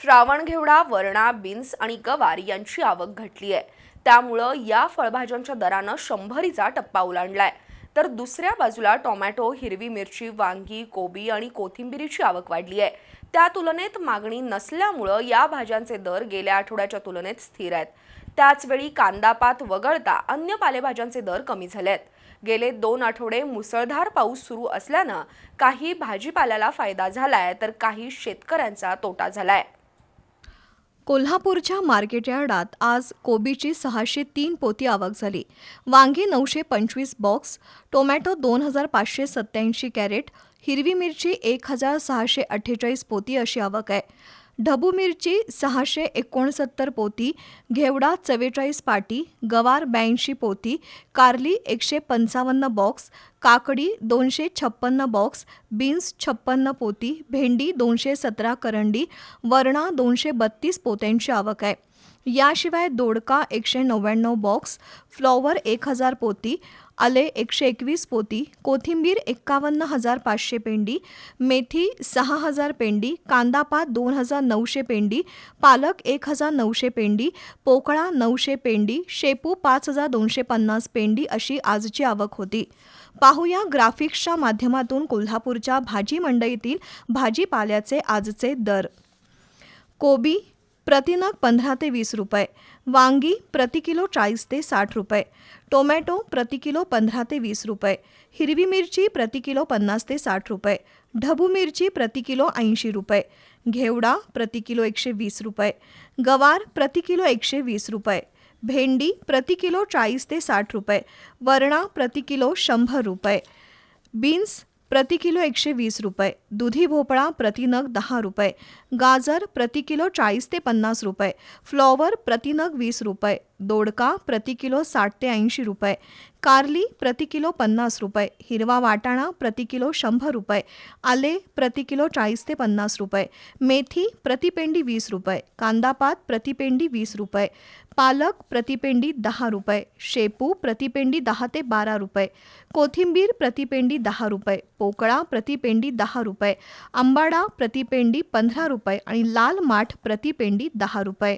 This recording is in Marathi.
श्रावणघेवडा वरणा बीन्स आणि गवार यांची आवक घटली आहे. त्यामुळं या फळभाज्यांच्या दरानं शंभरीचा टप्पा ओलांडलाय. तर दुसऱ्या बाजूला टोमॅटो हिरवी मिरची वांगी कोबी आणि कोथिंबिरीची आवक वाढली आहे. त्या तुलनेत मागणी नसल्यामुळं या भाज्यांचे दर गेल्या आठवड्याच्या तुलनेत स्थिर आहेत. त्याचवेळी कांदापात वगळता अन्य पालेभाज्यांचे दर कमी झाले आहेत गेले दोन आठवडे मुसळधार पाऊस सुरू असल्यानं काही भाजीपाल्याला फायदा झालाय तर काही शेतकऱ्यांचा तोटा झालाय. कोल्हापूरच्या मार्केट यार्डात आज कोबीची सहाशे तीन पोती आवक झाली. वांगी नऊशे पंचवीस बॉक्स टोमॅटो दोन हजार पाचशे सत्याऐंशी कॅरेट हिरवी मिरची एक हजार सहाशे अठ्ठेचाळीस पोती अशी आवक आहे. ढबू मिरची सहाशे एकोणसत्तर पोती घेवडा चव्वेचाळीस पाटी गवार ब्याऐंशी पोती कारली एकशे पंचावन्न बॉक्स काकडी दोनशे छप्पन्न बॉक्स बीन्स छप्पन्न पोती भेंडी दोनशे सतरा करंडी वरणा दोनशे बत्तीस पोत्यांची आवक आहे. याशिवाय दोडका एकशे नव्याण्णव बॉक्स फ्लॉवर एक हजार पोती आले एकशे एकवीस पोती कोथिंबीर एक्कावन्न हजार पाचशे पेंडी मेथी सहा हजार पेंडी कांदापात दोन हजार नऊशे पेंडी पालक एक हजार नऊशे पेंडी पोकळा नऊशे पेंडी शेपू पाच हजार दोनशे पन्नास पेंडी अशी आजची आवक होती. पाहूया ग्राफिक्सच्या माध्यमातून कोल्हापूरच्या भाजी मंडईतील भाजीपाल्याचे आजचे दर. कोबी प्रतिनग पंधरा ते वीस रुपये वांगी प्रति किलो चाळीस ते साठ रुपये टोमॅटो प्रति किलो पंधरा ते वीस रुपये हिरवी मिरची प्रति किलो पन्नास ते साठ रुपये ढबू मिरची प्रति किलो ऐंशी रुपये घेवडा प्रति किलो एकशे वीस रुपये गवार प्रति किलो एकशे वीस रुपये भेंडी प्रति किलो चाळीस ते साठ रुपये वरणा प्रति किलो शंभर रुपये बीन्स प्रति किलो एकशे वीस रुपये दुधी भोपळा प्रतिनग दहा रुपये, गाजर प्रति किलो चाळीस ते पन्नास रुपये, फ्लॉवर प्रतिनग वीस रुपये, दोडका प्रति किलो साठ ते ऐंशी रुपये, कारली प्रति किलो पन्नास रुपये, हिरवा वाटाणा प्रति किलो शंभर रुपये, आले प्रति किलो चाळीस ते पन्नास रुपये, मेथी प्रतिपेंडी वीस रुपये, कांदापात प्रतिपेंडी वीस रुपये, पालक प्रतिपेंडी दहा रुपये, शेपू प्रतिपेंडी दहा ते बारा रुपये, कोथिंबीर प्रतिपेंडी दहा रुपये, पोकळा प्रतिपेंडी दहा रुपये. आंबाडा प्रतिपेंडी पंधरा रुपये आणि लाल माठ प्रतिपेंडी दहा रुपये.